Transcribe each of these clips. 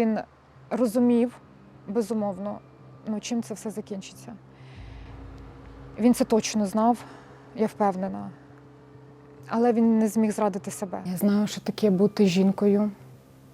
Він розумів, безумовно, ну, чим це все закінчиться. Він це точно знав, я впевнена. Але він не зміг зрадити себе. Я знаю, що таке бути жінкою.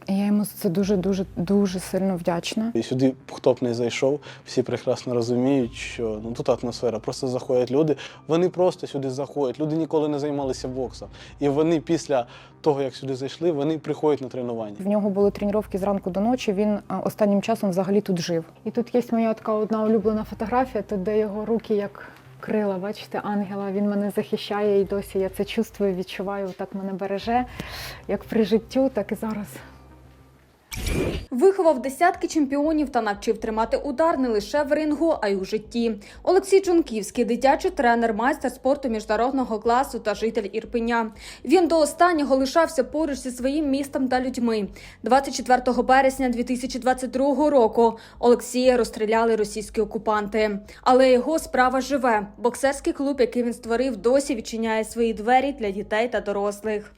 Я йому за це дуже, дуже, дуже сильно вдячна. І сюди хто б не зайшов, всі прекрасно розуміють, що ну тут атмосфера. Просто заходять люди. Вони просто сюди заходять. Люди ніколи не займалися боксом. І вони після того, як сюди зайшли, вони приходять на тренування. В нього були тренування зранку до ночі. Він останнім часом взагалі тут жив. І тут є моя така одна улюблена фотографія, тут де його руки як крила, бачите, ангела. Він мене захищає і досі я це чувствую, відчуваю, так мене береже, як при життю, так і зараз. Виховав десятки чемпіонів та навчив тримати удар не лише в рингу, а й у житті. Олексій Чунківський, дитячий тренер, майстер спорту міжнародного класу та житель Ірпеня. Він до останнього лишався поруч зі своїм містом та людьми. 24 березня 2022 року Олексія розстріляли російські окупанти. Але його справа живе. Боксерський клуб, який він створив, досі відчиняє свої двері для дітей та дорослих.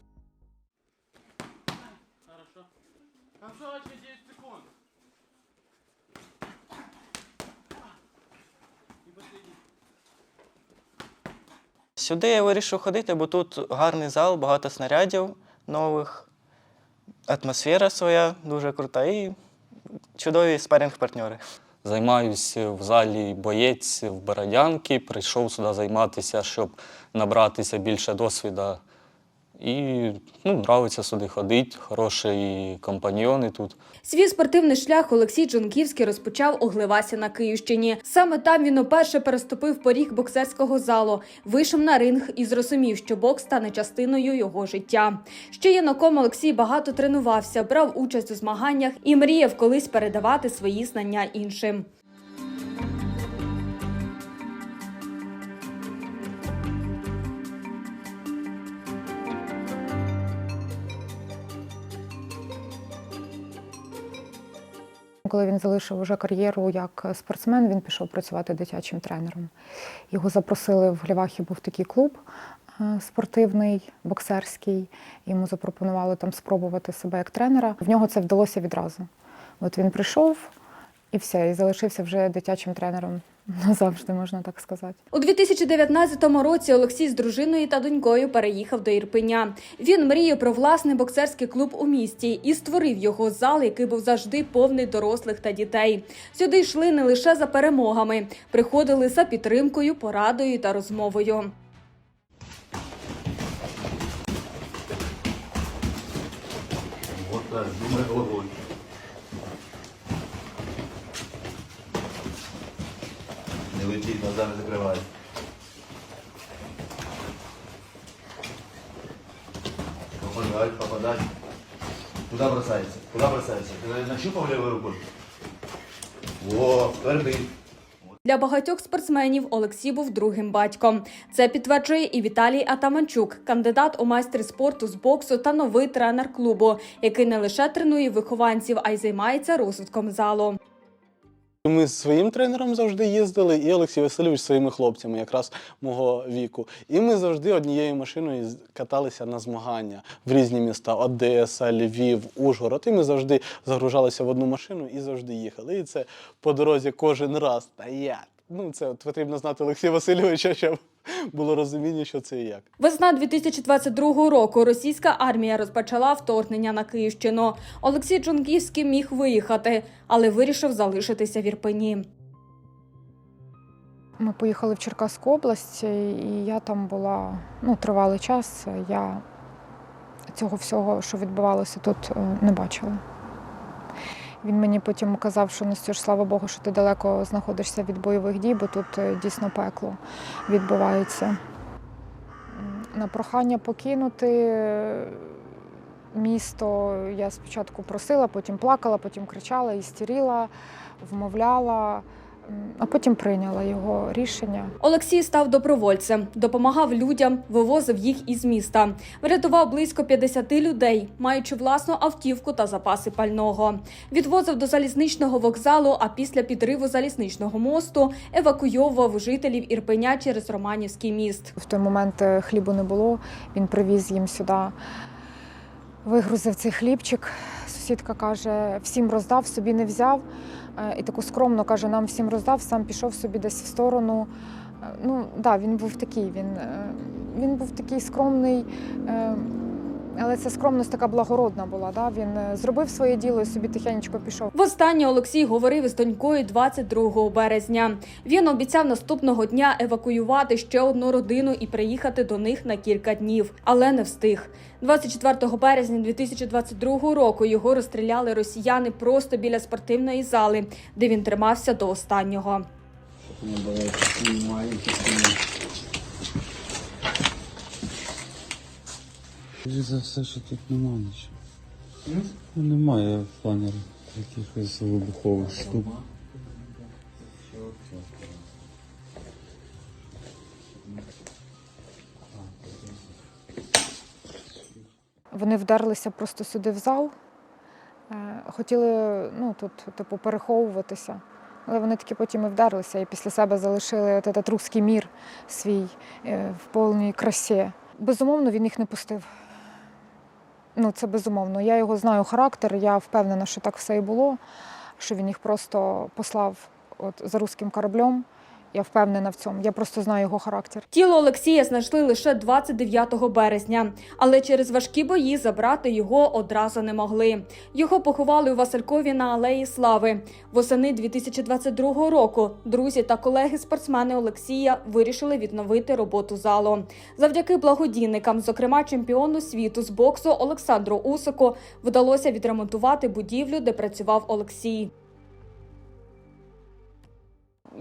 Сюди я вирішив ходити, бо тут гарний зал, багато снарядів нових, атмосфера своя дуже крута і чудові спарінг-партнери. Займаюся в залі боєць в Бородянки. Прийшов сюди займатися, щоб набратися більше досвіду. І ну, нравиться сюди ходити, хороші компаньйони тут. Свій спортивний шлях Олексій Джонківський розпочав у Гливасі на Київщині. Саме там він уперше переступив поріг боксерського залу, вийшов на ринг і зрозумів, що бокс стане частиною його життя. Ще юнаком Олексій багато тренувався, брав участь у змаганнях і мріяв колись передавати свої знання іншим. Коли він залишив уже кар'єру як спортсмен, він пішов працювати дитячим тренером. Його запросили в Глівахі, був такий клуб е, спортивний, боксерський. Йому запропонували там спробувати себе як тренера. В нього це вдалося відразу. От він прийшов і все, і залишився вже дитячим тренером назавжди, можна так сказати. У 2019 році Олексій з дружиною та донькою переїхав до Ірпеня. Він мріяв про власний боксерський клуб у місті і створив його зал, який був завжди повний дорослих та дітей. Сюди йшли не лише за перемогами, приходили за підтримкою, порадою та розмовою. Вот так, Не летіть, не закривай. Попадать, попадать. Куда бросается? Куда бросается? Ты нащупал левой рукой? Во, твердий. Для багатьох спортсменів Олексій був другим батьком. Це підтверджує і Віталій Атаманчук, кандидат у майстри спорту з боксу та новий тренер клубу, який не лише тренує вихованців, а й займається розвитком залу. Ми з своїм тренером завжди їздили, і Олексій Васильович своїми хлопцями, якраз мого віку. І ми завжди однією машиною каталися на змагання в різні міста: Одеса, Львів, Ужгород. І ми завжди загружалися в одну машину і завжди їхали. І це по дорозі кожен раз. Та як? Ну, це от потрібно знати Олексія Васильовича, щоб було розуміння, що це і як. Весна 2022 року російська армія розпочала вторгнення на Київщину. Олексій Джунківський міг виїхати, але вирішив залишитися в Ірпені. Ми поїхали в Черкаську область, і я там була ну, тривалий час. Я цього всього, що відбувалося тут, е, не бачила. Він мені потім казав, що Настюш, слава Богу, що ти далеко знаходишся від бойових дій, бо тут е, дійсно пекло відбувається. На прохання покинути е, місто я спочатку просила, потім плакала, потім кричала, істеріла, вмовляла, а потім прийняла його рішення. Олексій став добровольцем, допомагав людям, вивозив їх із міста. Врятував близько 50 людей, маючи власну автівку та запаси пального. Відвозив до залізничного вокзалу, а після підриву залізничного мосту евакуйовував жителів Ірпеня через Романівський міст. В той момент е, хлібу не було. Він привіз їм сюди, вигрузив цей хлібчик сусідка каже, всім роздав, собі не взяв. Е, І таку скромно каже, нам всім роздав, сам пішов собі десь в сторону. Е, Ну, да, він був такий. Він, е, він був такий скромний, але ця скромність така благородна була. Да? Він е, зробив своє діло і собі тихенечко пішов. Востаннє Олексій говорив із донькою 22 березня. Він обіцяв наступного дня евакуювати ще одну родину і приїхати до них на кілька днів, але не встиг. 24 березня 2022 року його розстріляли росіяни просто біля спортивної зали, де він тримався до останнього. Скоріше за все, що тут нема нічого. Ну, немає планів якихось вибухових штук. Вони вдерлися просто сюди в зал, е, хотіли ну, тут, типу, переховуватися. Але вони таки потім і вдерлися і після себе залишили от этот русський мір свій е, в повній красі. Безумовно, він їх не пустив. Ну, це безумовно. Я його знаю характер, я впевнена, що так все і було, що він їх просто послав от, за руським кораблем. Я впевнена в цьому. Я просто знаю його характер. Тіло Олексія знайшли лише 29 березня, але через важкі бої забрати його одразу не могли. Його поховали у Василькові на Алеї Слави. Восени 2022 року друзі та колеги-спортсмени Олексія вирішили відновити роботу залу. Завдяки благодійникам, зокрема чемпіону світу з боксу Олександру Усику, вдалося відремонтувати будівлю, де працював Олексій.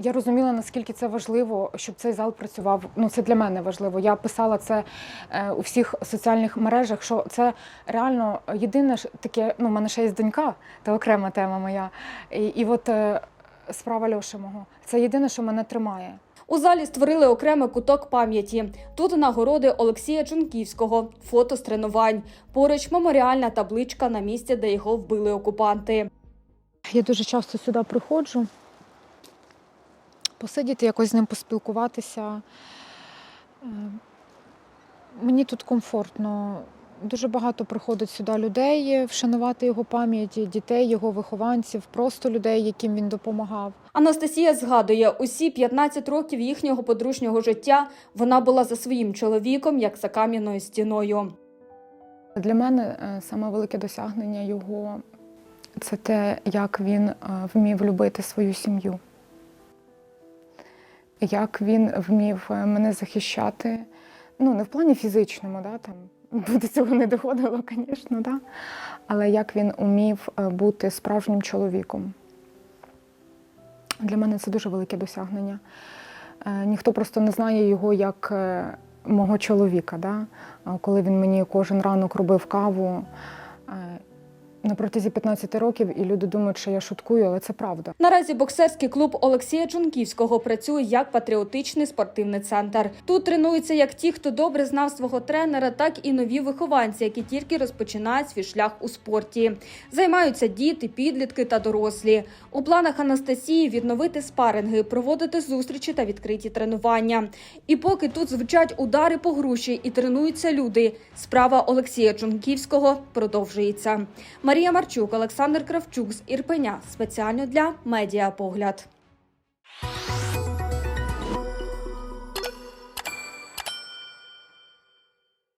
Я розуміла, наскільки це важливо, щоб цей зал працював. Ну, це для мене важливо. Я писала це е, у всіх соціальних мережах, що це реально єдине ж таке. Ну, в мене ще є донька, це окрема тема моя. І, і от е, справа Льоші мого. Це єдине, що мене тримає. У залі створили окремий куток пам'яті. Тут нагороди Олексія Чунківського, фото з тренувань. Поруч меморіальна табличка на місці, де його вбили окупанти. Я дуже часто сюди приходжу, посидіти, якось з ним поспілкуватися. Е, Мені тут комфортно. Дуже багато приходить сюди людей вшанувати його пам'яті, дітей, його вихованців, просто людей, яким він допомагав. Анастасія згадує, усі 15 років їхнього подружнього життя вона була за своїм чоловіком, як за кам'яною стіною. Для мене е, саме велике досягнення його це те, як він е, вмів любити свою сім'ю, як він вмів е, мене захищати. Ну, не в плані фізичному, да, там, до цього не доходило, звісно, да. але як він умів е, бути справжнім чоловіком. Для мене це дуже велике досягнення. Е, Ніхто просто не знає його як мого чоловіка. Да? Коли він мені кожен ранок робив каву на протязі 15 років, і люди думають, що я шуткую, але це правда. Наразі боксерський клуб Олексія Чунківського працює як патріотичний спортивний центр. Тут тренуються як ті, хто добре знав свого тренера, так і нові вихованці, які тільки розпочинають свій шлях у спорті. Займаються діти, підлітки та дорослі. У планах Анастасії відновити спаринги, проводити зустрічі та відкриті тренування. І поки тут звучать удари по груші і тренуються люди, справа Олексія Чунківського продовжується. Марія Марчук, Олександр Кравчук з Ірпеня спеціально для медіапогляд.